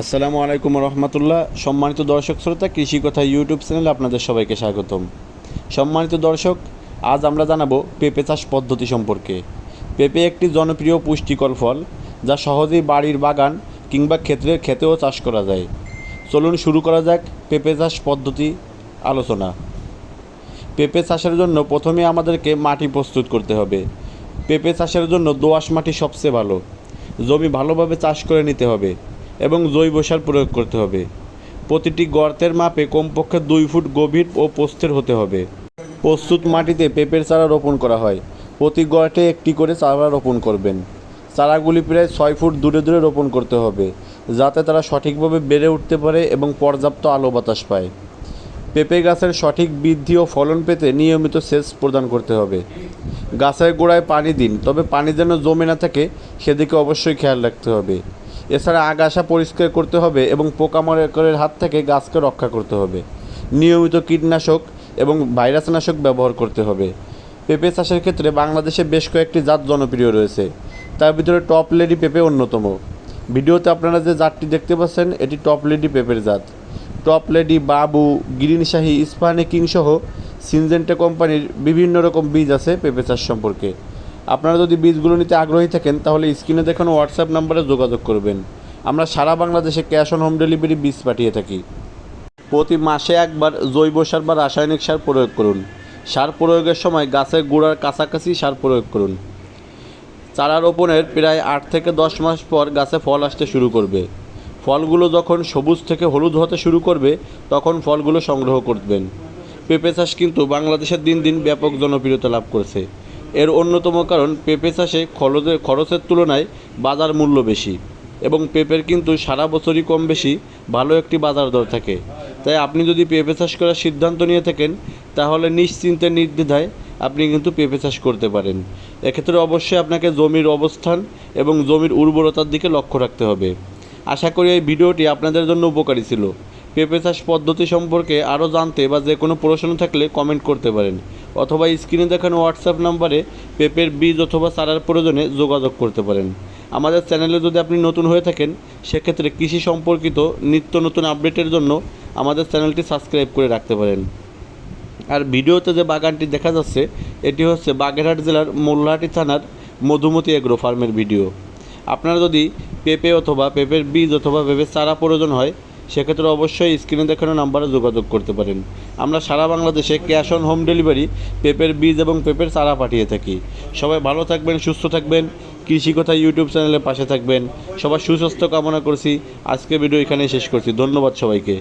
আসসালামু আলাইকুম রহমতুল্লাহ। সম্মানিত দর্শক শ্রোতা কৃষি কথা ইউটিউব চ্যানেলে আপনাদের সবাইকে স্বাগতম। সম্মানিত দর্শক, আজ আমরা জানাব পেঁপে চাষ পদ্ধতি সম্পর্কে। পেঁপে একটি জনপ্রিয় পুষ্টিকর ফল, যা সহজেই বাড়ির বাগান কিংবা ক্ষেত্রের ক্ষেতেও চাষ করা যায়। চলুন শুরু করা যাক পেঁপে চাষ পদ্ধতি আলোচনা। পেঁপে চাষের জন্য প্রথমে আমাদেরকে মাটি প্রস্তুত করতে হবে। পেঁপে চাষের জন্য দোআঁশ মাটি সবচেয়ে ভালো। জমি ভালোভাবে চাষ করে নিতে হবে। এবং জৈব সার প্রয়োগ করতে হবে। প্রতিটি গর্তের মাপে কমপক্ষে দুই ফুট গভীর ও প্রস্থের হতে হবে। প্রস্তুত মাটিতে পেঁপের চারা রোপণ করা হয়। প্রতি গর্তে একটি করে চারা রোপণ করবেন। চারাগুলি প্রায় ছয় ফুট দূরে দূরে রোপণ করতে হবে, যাতে তারা সঠিকভাবে বেড়ে উঠতে পারে এবং পর্যাপ্ত আলো বাতাস পায়। পেঁপে গাছের সঠিক বৃদ্ধি ও ফলন পেতে নিয়মিত সেচ প্রদান করতে হবে। গাছের গোড়ায় পানি দিন, তবে পানি যেন জমে না থাকে, সেদিকে অবশ্যই খেয়াল রাখতে হবে। এছাড়া আগাছা পরিষ্কার করতে হবে এবং পোকামাকড়ের হাত থেকে গাছকে রক্ষা করতে হবে। নিয়মিত কীটনাশক এবং ভাইরাসনাশক ব্যবহার করতে হবে। পেঁপে চাষের ক্ষেত্রে বাংলাদেশে বেশ কয়েকটি জাত জনপ্রিয় রয়েছে। তার ভিতরে টপ লেডি পেঁপে অন্যতম। ভিডিওতে আপনারা যে জাতটি দেখতে পাচ্ছেন, এটি টপ লেডি পেঁপের জাত। Top lady, Babu, green Shahi Ispahani king সহ সিনজেন্টা কোম্পানির বিভিন্ন রকম বীজ আছে পেঁপে চাষ সম্পর্কে। আপনারা যদি বীজগুলো নিতে আগ্রহী থাকেন, তাহলে স্ক্রিনে দেখানো হোয়াটসঅ্যাপ নাম্বারে যোগাযোগ করবেন। আমরা সারা বাংলাদেশে ক্যাশ অন হোম ডেলিভারি বীজ পাঠিয়ে থাকি। প্রতি মাসে একবার জৈব সার বা রাসায়নিক সার প্রয়োগ করুন। সার প্রয়োগের সময় গাছের গোড়ার কাছাকাছি সার প্রয়োগ করুন। চারা রোপণের প্রায় আট থেকে দশ মাস পর গাছে ফল আসতে শুরু করবে। ফলগুলো যখন সবুজ থেকে হলুদ হতে শুরু করবে, তখন ফলগুলো সংগ্রহ করবেন। পেঁপে চাষ কিন্তু বাংলাদেশের দিন দিন ব্যাপক জনপ্রিয়তা লাভ করেছে। এর অন্যতম কারণ পেঁপে চাষে খরচের খরচের তুলনায় বাজার মূল্য বেশি এবং পেঁপের কিন্তু সারা বছরই কম বেশি, ভালো একটি বাজার দর থাকে। তাই আপনি যদি পেঁপে চাষ করার সিদ্ধান্ত নিয়ে থাকেন, তাহলে নিশ্চিন্তে নির্দ্বিধায় আপনি কিন্তু পেঁপে চাষ করতে পারেন। এক্ষেত্রে অবশ্যই আপনাকে জমির অবস্থান এবং জমির উর্বরতার দিকে লক্ষ্য রাখতে হবে। আশা করি এই ভিডিওটি আপনাদের জন্য উপকারী ছিল। পেঁপে চাষ পদ্ধতি সম্পর্কে আরও জানতে বা যে কোনো প্রশ্ন থাকলে কমেন্ট করতে পারেন। অথবা স্ক্রিনে দেখানো হোয়াটসঅ্যাপ নাম্বারে পেঁপের বীজ অথবা চারার প্রয়োজনে যোগাযোগ করতে পারেন। আমাদের চ্যানেলে যদি আপনি নতুন হয়ে থাকেন, সেক্ষেত্রে কৃষি সম্পর্কিত নিত্য নতুন আপডেটের জন্য আমাদের চ্যানেলটি সাবস্ক্রাইব করে রাখতে পারেন। আর ভিডিওতে যে বাগানটি দেখা যাচ্ছে, এটি হচ্ছে বাগেরহাট জেলার মোল্লাহাটি থানার মধুমতি এগ্রো ফার্মের ভিডিও। আপনারা যদি পেঁপে অথবা পেঁপের বীজ অথবা পেঁপের চারা প্রয়োজন হয় সেক্ষেত্রে অবশ্যই স্ক্রিনে দেখানো নাম্বারে যোগাযোগ করতে পারেন। আমরা সারা বাংলাদেশে ক্যাশ অন হোম ডেলিভারি পেঁপের বীজ এবং পেঁপের চারা পাঠিয়ে থাকি। সবাই ভালো থাকবেন, সুস্থ থাকবেন। কৃষি কথা ইউটিউব চ্যানেলের পাশে থাকবেন। সবার সুস্বাস্থ্য কামনা করছি। আজকে ভিডিও এখানেই শেষ করছি। ধন্যবাদ সবাইকে।